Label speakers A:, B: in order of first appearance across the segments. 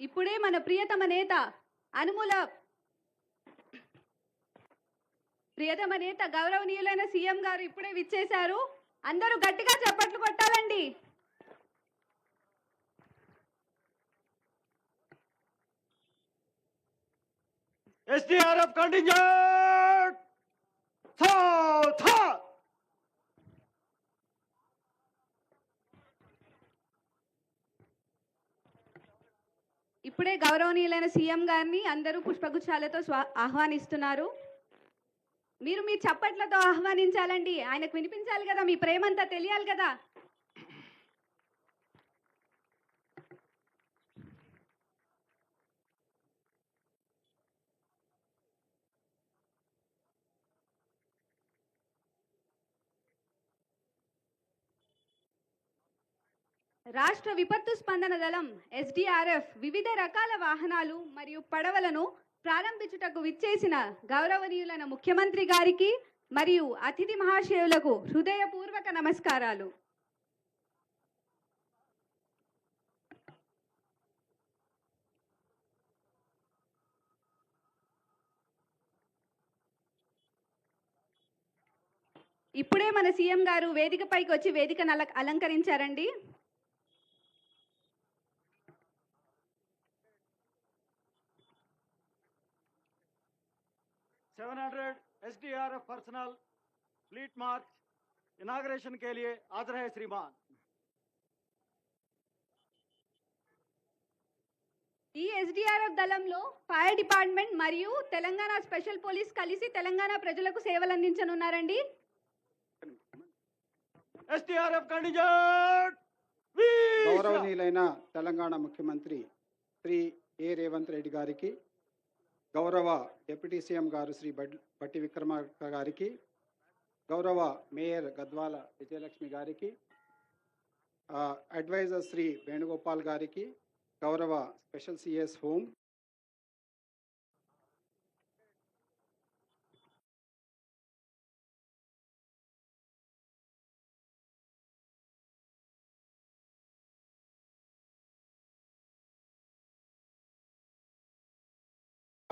A: ఇప్పుడే మన ప్రియతమ నేత అనుముల ప్రియతమ నేత గౌరవనీయులైన సీఎం గారు ఇప్పుడే విచ్చేశారు. అందరూ గట్టిగా చప్పట్లు కొట్టాలండి.
B: SDRF contingent!
A: ఇప్పుడే గౌరవనీయులైన సీఎం గారిని అందరూ పుష్పగుచ్చాలతో స్వా ఆహ్వానిస్తున్నారు. మీరు మీ చప్పట్లతో ఆహ్వానించాలండి. ఆయనకు వినిపించాలి కదా మీ ప్రేమంతా తెలియాలి కదా. రాష్ట్ర విపత్తు స్పందన దళం ఎస్డిఆర్ఎఫ్ వివిధ రకాల వాహనాలు మరియు పడవలను ప్రారంభించుటకు విచ్చేసిన గౌరవనీయులైన ముఖ్యమంత్రి గారికి మరియు అతిథి మహాశయులకు హృదయపూర్వక నమస్కారాలు. ఇప్పుడే మన సీఎం గారు వేదికపైకి వచ్చి వేదికను అల అలంకరించారండి
B: 700 SDRF personnel fleet march inauguration के लिए हाजिर है श्रीमान
A: ఈ ఎస్డిఆర్ఎఫ్ దళంలో ఫైర్ డిపార్ట్మెంట్ మరియు తెలంగాణ స్పెషల్ పోలీస్ కలిసి తెలంగాణ ప్రజలకు సేవలు అందించనున్నారండి
B: SDRF contingent వీర!
C: గౌరవనీయులైన తెలంగాణ ముఖ్యమంత్రి శ్రీ ఏ రేవంత్ రెడ్డి గారికి గౌరవ డిప్యూటీ సీఎం గారు శ్రీ బడ్- బట్టి విక్రమార్క గారికి గౌరవ మేయర్ గద్వాల విజయలక్ష్మి గారికి అడ్వైజర్ శ్రీ వేణుగోపాల్ గారికి గౌరవ స్పెషల్ సిఎస్ హోమ్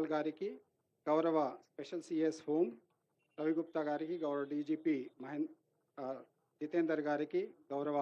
C: పాల్ గారికి గౌరవ స్పెషల్ సిఎస్ హోమ్ రవిగుప్తా గారికి గౌరవ డీజీపీ మహేన్ జితేందర్ గారికి గౌరవ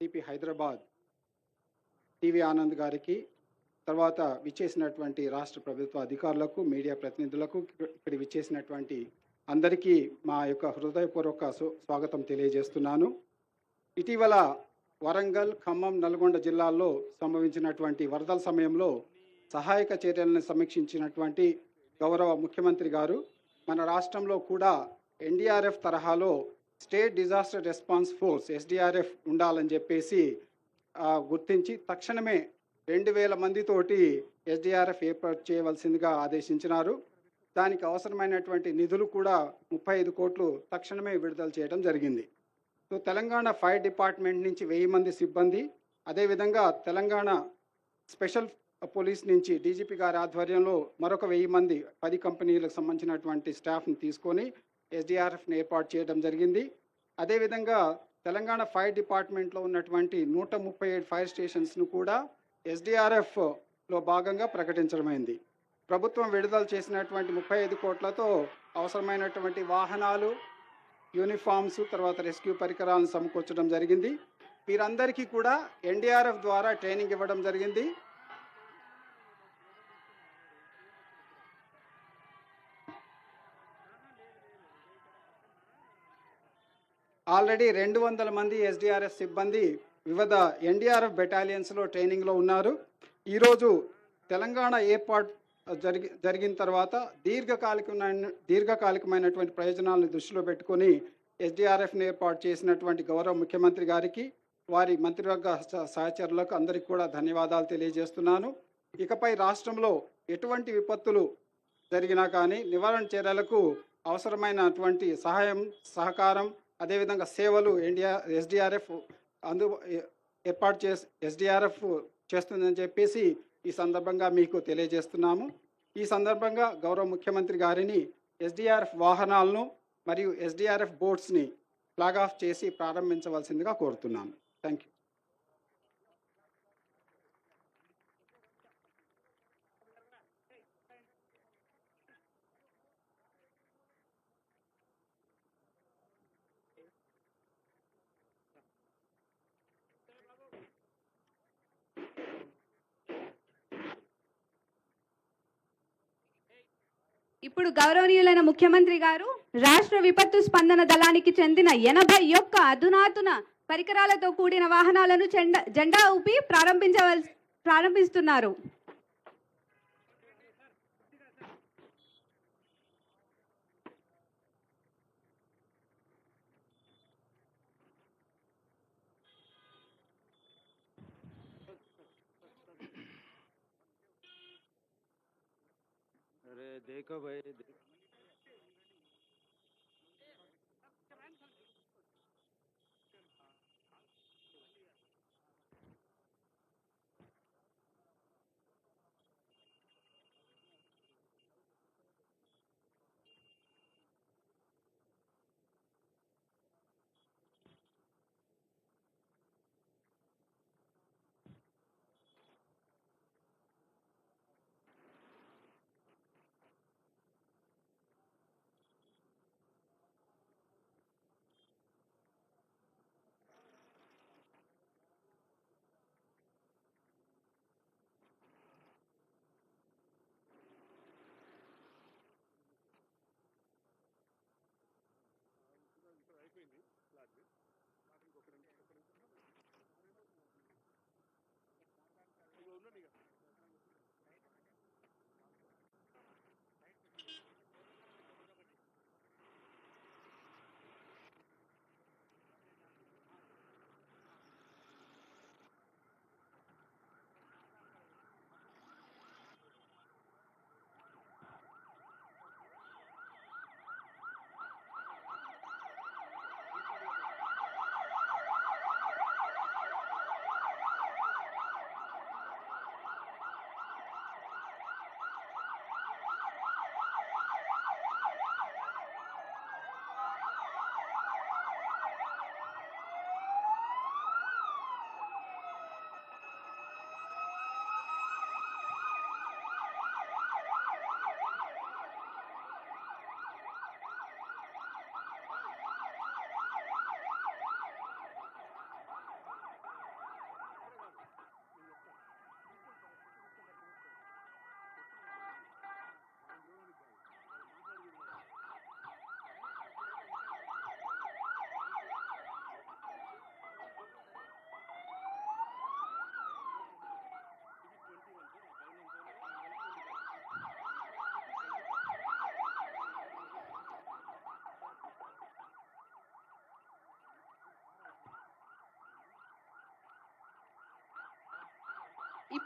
C: సిపి హైదరాబాద్ టీవీ ఆనంద్ గారికి తర్వాత విచ్చేసినటువంటి రాష్ట్ర ప్రభుత్వ అధికారులకు మీడియా ప్రతినిధులకు ఇక్కడ విచ్చేసినటువంటి అందరికీ మా యొక్క హృదయపూర్వక స్వాగతం తెలియజేస్తున్నాను. ఇటీవల వరంగల్ ఖమ్మం నల్గొండ జిల్లాల్లో సంభవించినటువంటి వరదల సమయంలో సహాయక చర్యలను సమీక్షించినటువంటి గౌరవ ముఖ్యమంత్రి గారు మన రాష్ట్రంలో కూడా ఎన్డీఆర్ఎఫ్ తరహాలో state disaster response force SDRF ఉండాలని చెప్పేసి గుర్తించి తక్షణమే రెండు వేల మందితోటి ఎస్డిఆర్ఎఫ్ ఏర్పాటు చేయవలసిందిగా ఆదేశించినారు. దానికి అవసరమైనటువంటి నిధులు కూడా ముప్పై ఐదు కోట్లు తక్షణమే విడుదల చేయడం జరిగింది. సో తెలంగాణ ఫైర్ డిపార్ట్మెంట్ నుంచి వెయ్యి మంది సిబ్బంది అదేవిధంగా తెలంగాణ స్పెషల్ పోలీస్ నుంచి డీజీపీ గారి ఆధ్వర్యంలో మరొక వెయ్యి మంది పది కంపెనీలకు సంబంధించినటువంటి స్టాఫ్ని తీసుకొని ఎస్డిఆర్ఎఫ్ని ఏర్పాటు చేయడం జరిగింది. అదేవిధంగా తెలంగాణ ఫైర్ డిపార్ట్మెంట్లో ఉన్నటువంటి నూట ముప్పై ఏడు ఫైర్ స్టేషన్స్ను కూడా ఎస్డిఆర్ఎఫ్లో భాగంగా ప్రకటించడమైంది. ప్రభుత్వం విడుదల చేసినటువంటి ముప్పై ఐదు కోట్లతో అవసరమైనటువంటి వాహనాలు యూనిఫామ్స్ తర్వాత రెస్క్యూ పరికరాలను సమకూర్చడం జరిగింది. వీరందరికీ కూడా ఎన్డీఆర్ఎఫ్ ద్వారా ట్రైనింగ్ ఇవ్వడం జరిగింది. ఆల్రెడీ రెండు వందల మంది ఎస్డిఆర్ఎఫ్ సిబ్బంది వివిధ ఎన్డీఆర్ఎఫ్ బెటాలియన్స్లో ట్రైనింగ్లో ఉన్నారు. ఈరోజు తెలంగాణ ఏర్పాటు జరిగి జరిగిన తర్వాత దీర్ఘకాలికమైన దీర్ఘకాలికమైనటువంటి ప్రయోజనాలను దృష్టిలో పెట్టుకొని ఎస్డిఆర్ఎఫ్ని ఏర్పాటు చేసినటువంటి గౌరవ ముఖ్యమంత్రి గారికి వారి మంత్రివర్గ సహచరులకు అందరికీ కూడా ధన్యవాదాలు తెలియజేస్తున్నాను. ఇకపై రాష్ట్రంలో ఎటువంటి విపత్తులు జరిగినా కానీ నివారణ చర్యలకు అవసరమైనటువంటి సహాయం సహకారం అదేవిధంగా సేవలు ఇండియా ఎస్డిఆర్ఎఫ్ అందు ఏర్పాటు చేసి ఎస్డిఆర్ఎఫ్ చేస్తుందని చెప్పేసి ఈ సందర్భంగా మీకు తెలియజేస్తున్నాము. ఈ సందర్భంగా గౌరవ ముఖ్యమంత్రి గారిని ఎస్డిఆర్ఎఫ్ వాహనాలను మరియు ఎస్డిఆర్ఎఫ్ బోట్స్ని ఫ్లాగ్ ఆఫ్ చేసి ప్రారంభించవలసిందిగా కోరుతున్నాను థ్యాంక్ యూ
A: ఇప్పుడు గౌరవనీయులైన ముఖ్యమంత్రి గారు రాష్ట్ర విపత్తు స్పందన దళానికి చెందిన ఎనభై యొక్క అధునాతున పరికరాలతో కూడిన వాహనాలను జెండా జెండా ఊపి ప్రారంభించవలసి ప్రారంభిస్తున్నారు.
B: अरे देखो भाई देखो।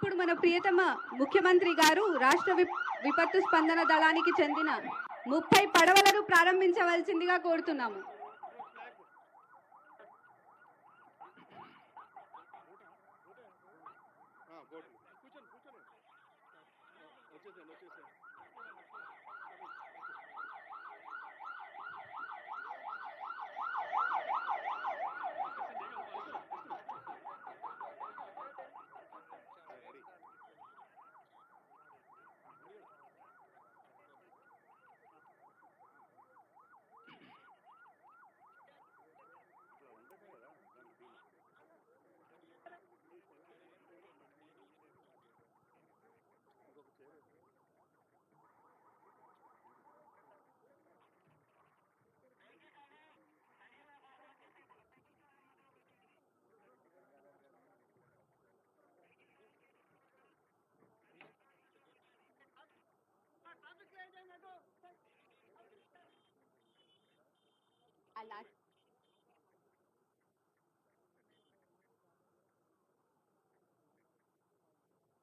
A: ఇప్పుడు మన ప్రియతమ ముఖ్యమంత్రి గారు రాష్ట్ర విప్- విపత్తు స్పందన దళానికి చెందిన ముప్పై పడవలను ప్రారంభించవలసిందిగా కోరుతున్నాము. అలా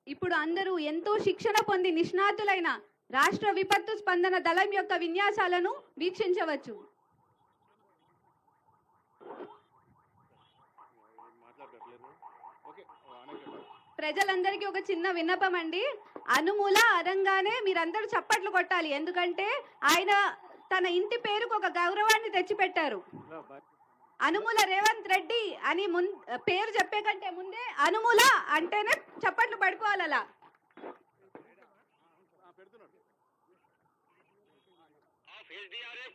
A: ఇప్పుడు అందరూ ఎంతో శిక్షణ పొంది నిష్ణాతులైన రాష్ట్ర విపత్తు స్పందన దళం యొక్క విన్యాసాలను వీక్షించవచ్చు. ప్రజలందరికీ ఒక చిన్న విన్నపం అండి. అనుమూల అరంగానే మీరందరూ చప్పట్లు కొట్టాలి. ఎందుకంటే ఆయన తన ఇంటి పేరుకు ఒక గౌరవాన్ని తెచ్చిపెట్టారు అనుముల రేవంత్ రెడ్డి అని మున్ పేరు చెప్పే కంటే ముందే అనుముల అంటేనే చప్పట్లు పడిపోవాలి అలా
D: आप एसडीआरएफ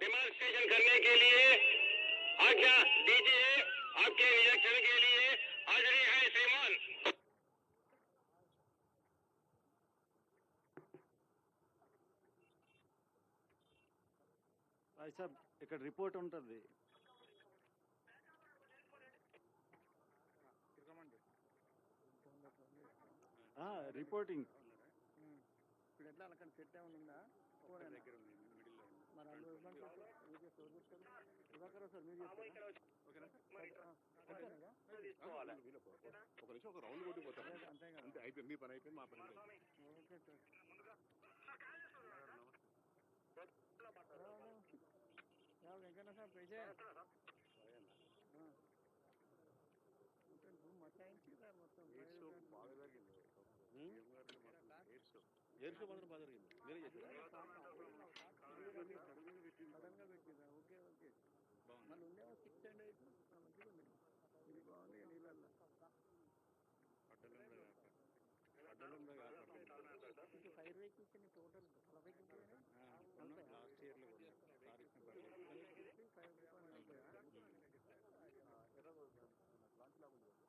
D: डिमांस्ट्रेशन करने के लिए आज्ञा दीजिए आपके निरीक्षण के लिए
B: అది సార్ ఇక్కడ రిపోర్ట్ ఉంటుంది. ఆ, రిపోర్టింగ్.
E: ఇప్పుడు ఎట్లా అక్కడ సెట్ ఏమైనా ఉందా? మరి అందులో సార్
F: ఒక నిమిషం ఒక రౌండ్ కొట్టి పోతాం
E: అంతే
F: అయిపోయింది మీ పని అయిపోయింది మా పని. Okay
E: sir. సార్ అయింది సార్ మొత్తం.
F: ఎయిర్ షో మాత్రం బాగా జరిగింది. మీరే చేశారా?
E: పెట్టిందా ఓకే ఓకే. మళ్ళీ ఉండేమో సిక్స్ అండ్ ఎయిట్ మంచిగా ఉంది ఇది బాగుంది నీళ్ళల్లో. టోటల్
F: లాస్ట్ ఇయర్లో covered
E: with.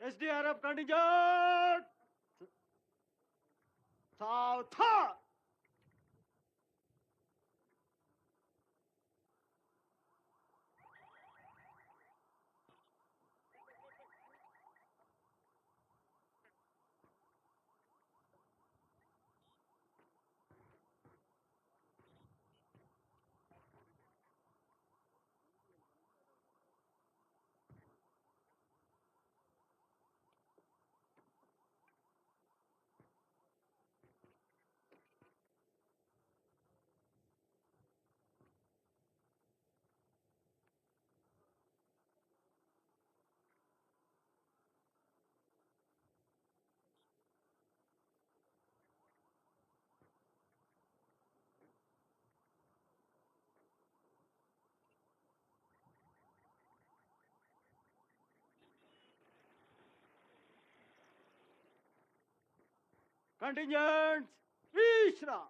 B: SDRF contingent south Contingents, Vishra!